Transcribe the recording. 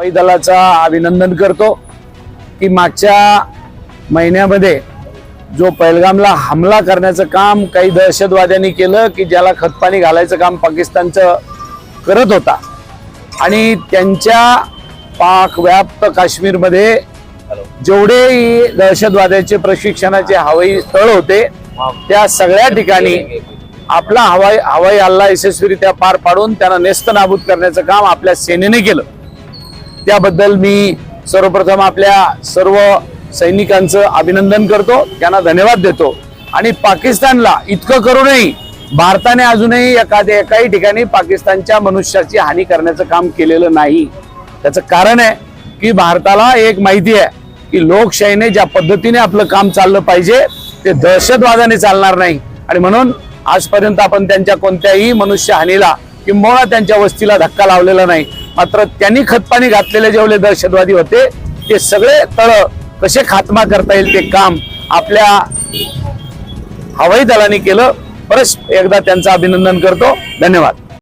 हवाई दलाचा अभिनंदन करतो की मागच्या महिन्यामध्ये जो पहलगामला हमला करण्याचं काम काही दहशतवाद्यांनी केलं की ज्याला खतपाणी घालायचं काम पाकिस्तानचं करत होता. आणि त्यांच्या पाक व्याप्त काश्मीरमध्ये जेवढेही दहशतवाद्याचे प्रशिक्षणाचे हवाई तळ होते त्या सगळ्या ठिकाणी आपला हवाई हवाई हल्ला यशस्वीरित्या पार पाडून त्यांना नेस्त नाबूद करण्याचं काम आपल्या सेनेने केलं. त्याबद्दल मी सर्वप्रथम आपल्या सर्व सैनिकांचं अभिनंदन करतो. त्यांना धन्यवाद देतो. आणि पाकिस्तानला इतकं करूनही भारताने अजूनही एखाद्या एकाही ठिकाणी पाकिस्तानच्या मनुष्याची हानी करण्याचं काम केलेलं नाही. त्याचं कारण आहे की भारताला एक माहिती आहे की लोकशाहीने ज्या पद्धतीने आपलं काम चाललं पाहिजे ते दहशतवादाने चालणार नाही. आणि म्हणून आजपर्यंत आपण त्यांच्या कोणत्याही मनुष्य हानीला किंवा त्यांच्या वस्तीला धक्का लावलेला नाही. मात्र त्यांनी खतपाणी घातलेले जेवढे दहशतवादी होते ते सगळे तळ कसे खात्मा करता येईल ते काम आपल्या हवाई दलाने केलं. परत एकदा त्यांचं अभिनंदन करतो. धन्यवाद.